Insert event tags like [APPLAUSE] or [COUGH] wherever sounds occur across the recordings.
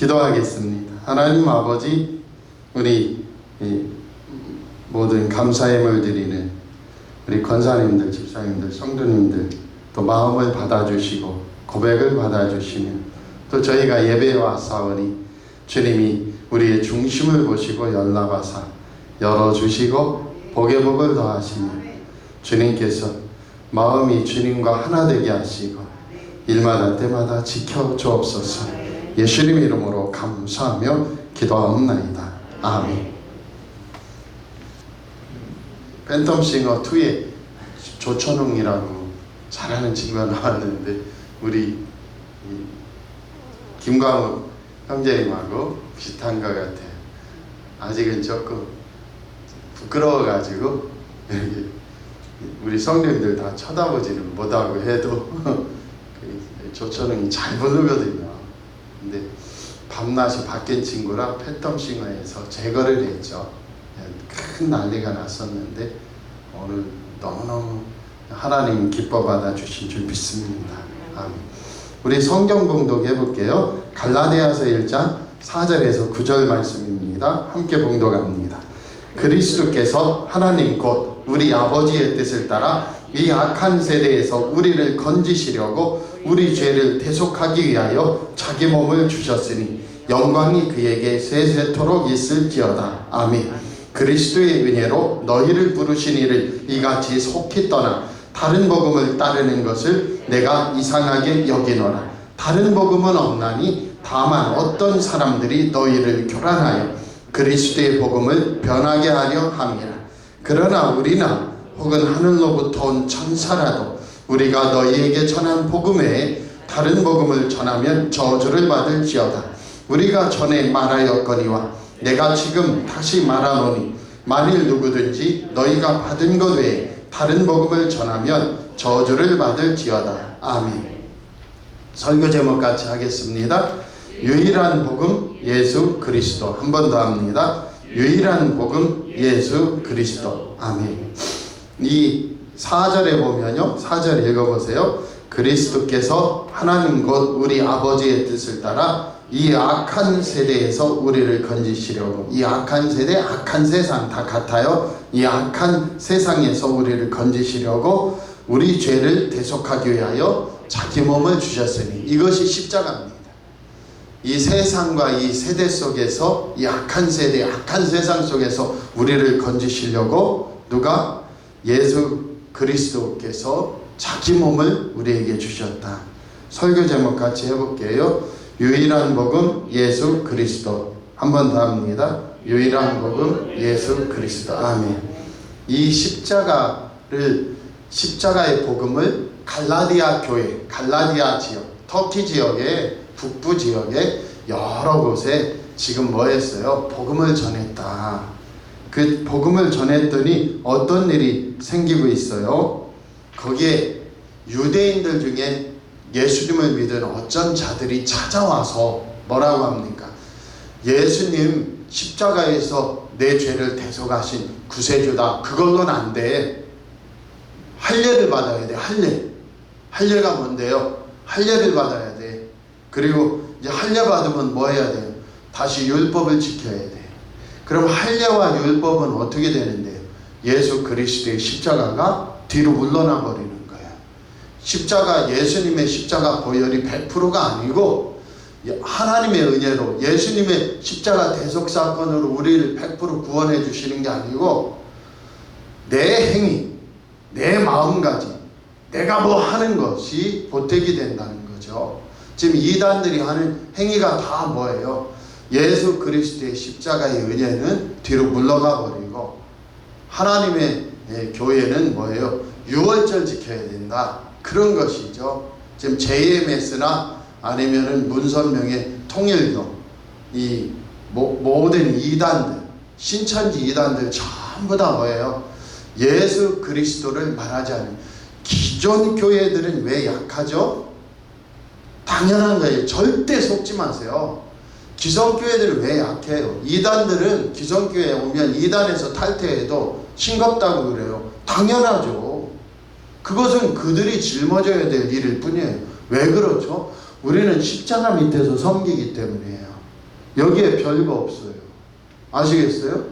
기도하겠습니다. 하나님 아버지, 우리 이 모든 감사의 물 드리는 우리 권사님들, 집사님들, 성도님들 또 마음을 받아주시고 고백을 받아주시며 또 저희가 예배에 왔사오니 주님이 우리의 중심을 보시고 연락하사 열어주시고 복의 복을 더하시며 주님께서 마음이 주님과 하나 되게 하시고 일마다 때마다 지켜 주옵소서 예수님 이름으로 감사하며 기도하옵나이다. 아멘. 팬텀싱어 2에 조천웅이라고 잘하는 친구가 나왔는데 우리 이 김광욱 형제님하고 비슷한 것 같아요. 아직은 조금 부끄러워가지고 우리 성도님들 다 쳐다보지는 못하고 해도 [LAUGHS] 그 조천웅이 잘 부르거든요. 근데 밤낮이 바뀐 친구라 팬텀싱어에서 제거를 했죠. 큰 난리가 났었는데 오늘 너무너무 하나님 기뻐 받아 주신 줄 믿습니다. 아멘. 우리 성경 봉독 해볼게요. 갈라디아서 1장 4절에서 9절 말씀입니다. 함께 봉독합니다. 그리스도께서 하나님 곧 우리 아버지의 뜻을 따라 이 악한 세대에서 우리를 건지시려고 우리 죄를 대속하기 위하여 자기 몸을 주셨으니 영광이 그에게 세세토록 있을지어다. 아멘. 그리스도의 은혜로 너희를 부르신 이를 이같이 속히 떠나 다른 복음을 따르는 것을 내가 이상하게 여기노라. 다른 복음은 없나니 다만 어떤 사람들이 너희를 교란하여 그리스도의 복음을 변하게 하려 함이라. 그러나 우리나 혹은 하늘로부터 온 천사라도 우리가 너희에게 전한 복음 외에 다른 복음을 전하면 저주를 받을지어다. 우리가 전에 말하였거니와 내가 지금 다시 말하노니 만일 누구든지 너희가 받은 것 외에 다른 복음을 전하면 저주를 받을지어다. 아멘. 설교 제목 같이 하겠습니다. 유일한 복음 예수 그리스도 한 번 더 합니다. 유일한 복음 예수 그리스도 아멘. 이 4절에 보면요. 4절 읽어보세요. 그리스도께서 하나님 곧 우리 아버지의 뜻을 따라 이 악한 세대에서 우리를 건지시려고 이 악한 세대 악한 세상 다 같아요. 이 악한 세상에서 우리를 건지시려고 우리 죄를 대속하기 위하여 자기 몸을 주셨으니 이것이 십자가입니다. 이 세상과 이 세대 속에서 이 악한 세대, 악한 세상 속에서 우리를 건지시려고 누가 예수 그리스도께서 자기 몸을 우리에게 주셨다. 설교 제목 같이 해볼게요. 유일한 복음 예수 그리스도 한 번 더 합니다. 유일한 복음 예수 그리스도 아멘. 이 십자가를 십자가의 복음을 갈라디아 교회, 갈라디아 지역, 터키 지역의 북부 지역의 여러 곳에 지금 뭐 했어요? 복음을 전했다. 그 복음을 전했더니 어떤 일이 생기고 있어요? 거기에 유대인들 중에 예수님을 믿은 어쩐 자들이 찾아와서 뭐라고 합니까? 예수님 십자가에서 내 죄를 대속하신 구세주다. 그걸로는 안 돼. 할례를 받아야 돼. 할례. 할례가 뭔데요? 할례를 받아야 돼. 그리고 이제 할례 받으면 뭐 해야 돼요? 다시 율법을 지켜야 돼. 그럼 할례와 율법은 어떻게 되는데요? 예수 그리스도의 십자가가 뒤로 물러나 버리는 거야. 십자가 예수님의 십자가 보혈이 100%가 아니고 하나님의 은혜로 예수님의 십자가 대속 사건으로 우리를 100% 구원해 주시는 게 아니고 내 행위, 내 마음가짐, 내가 뭐 하는 것이 보택이 된다는 거죠. 지금 이단들이 하는 행위가 다 뭐예요? 예수 그리스도의 십자가의 은혜는 뒤로 물러가 버리고 하나님의 예, 교회는 뭐예요? 유월절 지켜야 된다. 그런 것이죠. 지금 JMS나 아니면은 문선명의 통일교 이 모, 모든 이단들 신천지 이단들 전부 다 뭐예요? 예수 그리스도를 말하지 않는 기존 교회들은 왜 약하죠? 당연한 거예요. 절대 속지 마세요. 기성교회들은 왜 약해요? 이단들은 기성교회에 오면 이단에서 탈퇴해도 싱겁다고 그래요. 당연하죠. 그것은 그들이 짊어져야 될 일일 뿐이에요. 왜 그렇죠? 우리는 십자가 밑에서 섬기기 때문이에요. 여기에 별거 없어요. 아시겠어요?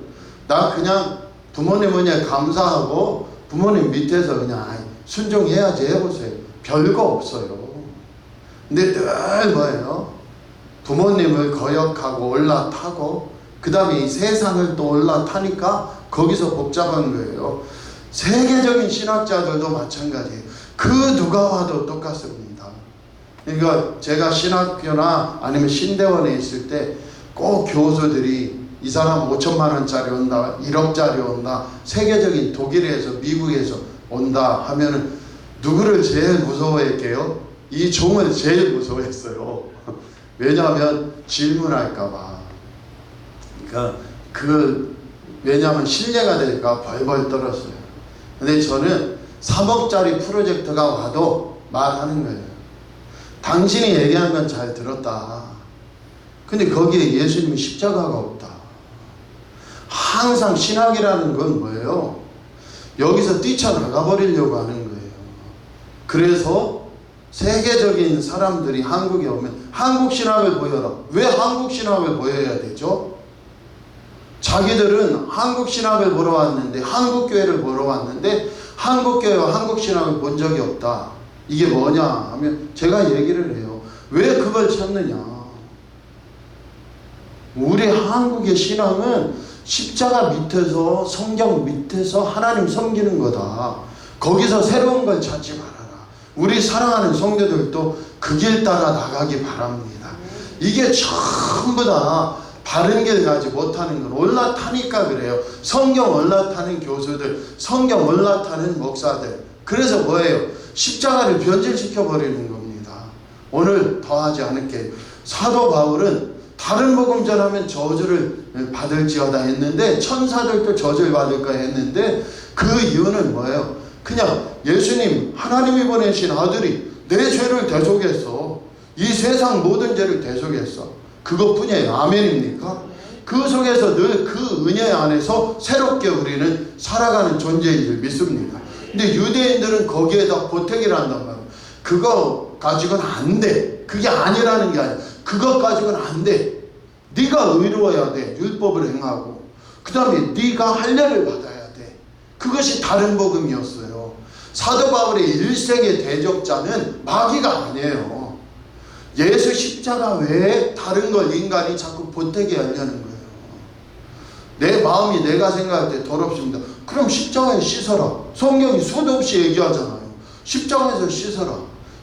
나 그냥 부모님 은혜 감사하고 부모님 밑에서 그냥 순종해야지 해보세요. 별거 없어요. 근데 늘 뭐예요? 부모님을 거역하고 올라타고 그 다음에 이 세상을 또 올라타니까 거기서 복잡한 거예요. 세계적인 신학자들도 마찬가지예요. 그 누가 와도 똑같습니다. 그러니까 제가 신학교나 아니면 신대원에 있을 때 꼭 교수들이 이 사람 5천만 원짜리 온다, 1억짜리 온다, 세계적인 독일에서 미국에서 온다 하면은 누구를 제일 무서워했게요? 이 종을 제일 무서워했어요. 왜냐하면 질문할까봐. 그러니까 그 왜냐하면 신뢰가 될까 벌벌 떨었어요. 근데 저는 3억짜리 프로젝트가 와도 말하는 거예요. 당신이 얘기한 건 잘 들었다. 근데 거기에 예수님이 십자가가 없다. 항상 신학이라는 건 뭐예요? 여기서 뛰쳐나가 버리려고 하는 거예요. 그래서 세계적인 사람들이 한국에 오면 한국 신학을 보여라. 왜 한국 신학을 보여야 되죠? 자기들은 한국 신학을 보러 왔는데 한국 교회를 보러 왔는데 한국 교회와 한국 신학을 본 적이 없다. 이게 뭐냐 하면 제가 얘기를 해요. 왜 그걸 찾느냐? 우리 한국의 신앙은 십자가 밑에서 성경 밑에서 하나님 섬기는 거다. 거기서 새로운 걸 찾지 말아라. 우리 사랑하는 성도들도 그 길 따라 나가기 바랍니다. 이게 전부 다 바른 길 가지 못하는 건 올라타니까 그래요. 성경 올라타는 교수들, 성경 올라타는 목사들. 그래서 뭐예요? 십자가를 변질시켜 버리는 겁니다. 오늘 더 하지 않을게요. 사도 바울은 다른 복음 전하면 저주를 받을지어다 했는데 천사들도 저주를 받을까 했는데 그 이유는 뭐예요? 그냥 예수님 하나님이 보내신 아들이 내 죄를 대속했어. 이 세상 모든 죄를 대속했어. 그것뿐이에요. 아멘입니까? 그 속에서 늘 그 은혜 안에서 새롭게 우리는 살아가는 존재인 줄 믿습니다. 근데 유대인들은 거기에다 보태기를 한단 말이에요. 그거 가지고는 안 돼. 그게 아니라는 게 아니야. 그것 가지고는 안 돼. 네가 의로워야 돼. 율법을 행하고. 그 다음에 네가 할례를 받아야 돼. 그것이 다른 복음이었어요. 사도 바울의 일생의 대적자는 마귀가 아니에요. 예수 십자가 외에 다른 걸 인간이 자꾸 보태게 하려는 거예요. 내 마음이 내가 생각할 때 더럽습니다. 그럼 십자가에 씻어라. 성경이 수도 없이 얘기하잖아요. 십자가에서 씻어라.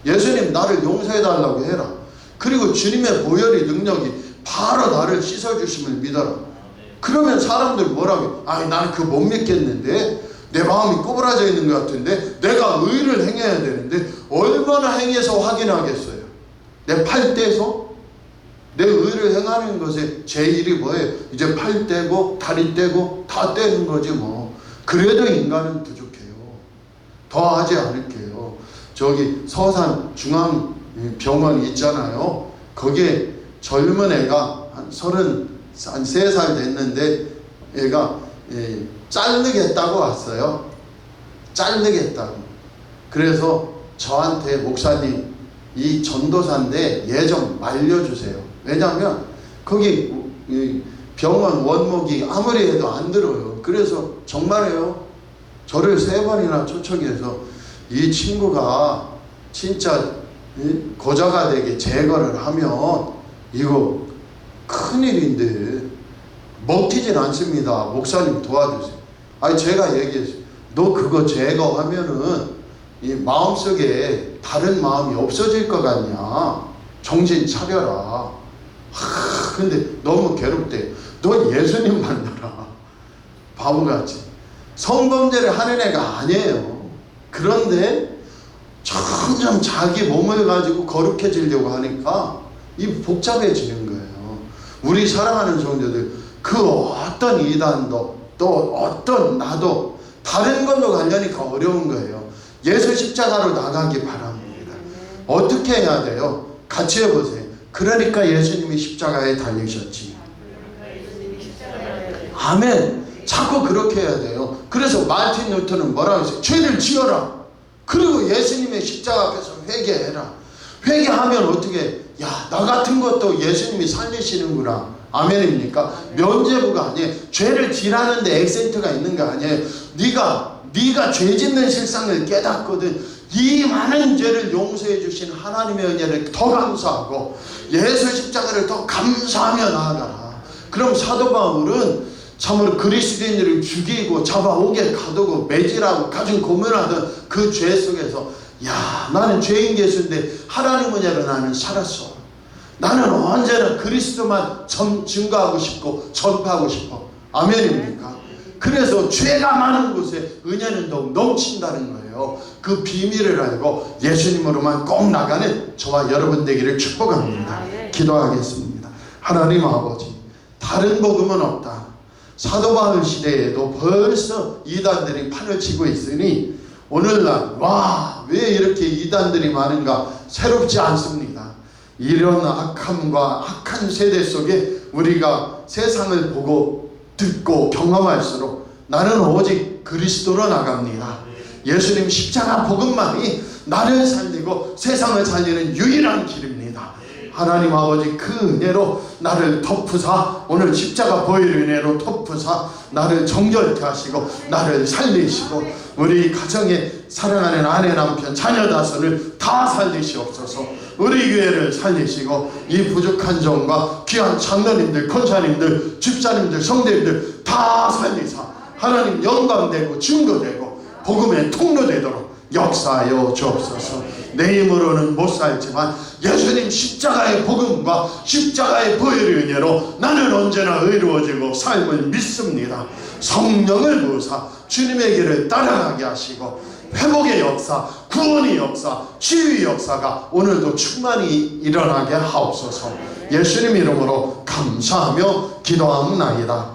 예수님 나를 용서해달라고 해라. 그리고 주님의 보혈의 능력이 바로 나를 씻어주심을 믿어라. 그러면 사람들 뭐라고? 아니 나는 그거 못 믿겠는데 내 마음이 꼬부라져 있는 것 같은데 내가 의를 행해야 되는데 얼마나 행해서 확인하겠어요? 내팔 떼서 내 의를 행하는 것에 제 일이 뭐예요? 이제 팔 떼고 다리 떼고 다 떼는 거지 뭐. 그래도 인간은 부족해요. 더 하지 않을게요. 저기 서산 중앙병원 있잖아요. 거기에 젊은 애가 한 서른 한 세 살 됐는데 애가 예, 자르겠다고 왔어요. 자르겠다고. 그래서 저한테 목사님 이 전도사인데 얘좀 말려주세요. 왜냐하면 거기 이 병원 원목이 아무리 해도 안 들어요. 그래서 정말이에요. 저를 세 번이나 초청해서 이 친구가 진짜 이 고자가 되게 제거를 하면 이거 큰일인데 먹히진 않습니다. 목사님 도와주세요. 아니 제가 얘기했어요. 너 그거 제거하면은 이 마음속에 다른 마음이 없어질 것 같냐? 정신 차려라. 하, 근데 너무 괴롭대. 너 예수님 만나라. 바보같이. 성범죄를 하는 애가 아니에요. 그런데 점점 자기 몸을 가지고 거룩해지려고 하니까 이 복잡해지는 거예요. 우리 사랑하는 성도들 그 어떤 이단도 또 어떤 나도 다른 걸로 가려니까 어려운 거예요. 예수 십자가로 나가기 바랍니다. 어떻게 해야 돼요? 같이 해보세요. 그러니까 예수님이 십자가에 달리셨지. 아멘. 자꾸 그렇게 해야 돼요. 그래서 마틴 루터는 뭐라고 했어요? 죄를 지어라. 그리고 예수님의 십자가 앞에서 회개해라. 회개하면 어떻게 야 나 같은 것도 예수님이 살리시는구나 아멘입니까? 면죄부가 아니에요. 죄를 지라는데 액센트가 있는 거 아니에요. 네가 네가 죄 짓는 실상을 깨닫거든. 이 많은 죄를 용서해 주신 하나님의 은혜를 더 감사하고 예수 십자가를 더 감사하며 나아가라. 그럼 사도 바울은 참으로 그리스도인들을 죽이고 잡아오게 가두고 매질하고 가진 고문하던 그 죄 속에서 야 나는 죄인 개수인데 하나님 은혜로 나는 살았어 나는 언제나 그리스도만 전, 증거하고 싶고 전파하고 싶어. 아멘입니까? 그래서 죄가 많은 곳에 은혜는 더욱 넘친다는 거예요. 그 비밀을 알고 예수님으로만 꼭 나가는 저와 여러분 되기를 축복합니다. 기도하겠습니다. 하나님 아버지 다른 복음은 없다. 사도 바울 시대에도 벌써 이단들이 판을 치고 있으니 오늘날 와 왜 이렇게 이단들이 많은가? 새롭지 않습니다. 이런 악함과 악한 세대 속에 우리가 세상을 보고 듣고 경험할수록 나는 오직 그리스도로 나갑니다. 예수님 십자가 복음만이 나를 살리고 세상을 살리는 유일한 길입니다. 하나님 아버지 그 은혜로 나를 덮으사 오늘 십자가 보혈 은혜로 덮으사 나를 정결케 하시고 나를 살리시고 우리 가정에 사랑하는 아내 남편 자녀 다섯을 다 살리시옵소서. 우리 교회를 살리시고 이 부족한 종과 귀한 장로님들 권사님들 집사님들 성대님들 다 살리사 하나님 영광되고 증거되고 복음의 통로되도록 역사하여 주옵소서 내 힘으로는 못 살지만 예수님 십자가의 복음과 십자가의 보혈의 은혜로 나는 언제나 의로워지고 삶을 믿습니다. 성령을 부으사 주님의 길을 따라가게 하시고 회복의 역사, 구원의 역사, 치유의 역사가 오늘도 충만히 일어나게 하옵소서. 예수님 이름으로 감사하며 기도하옵나이다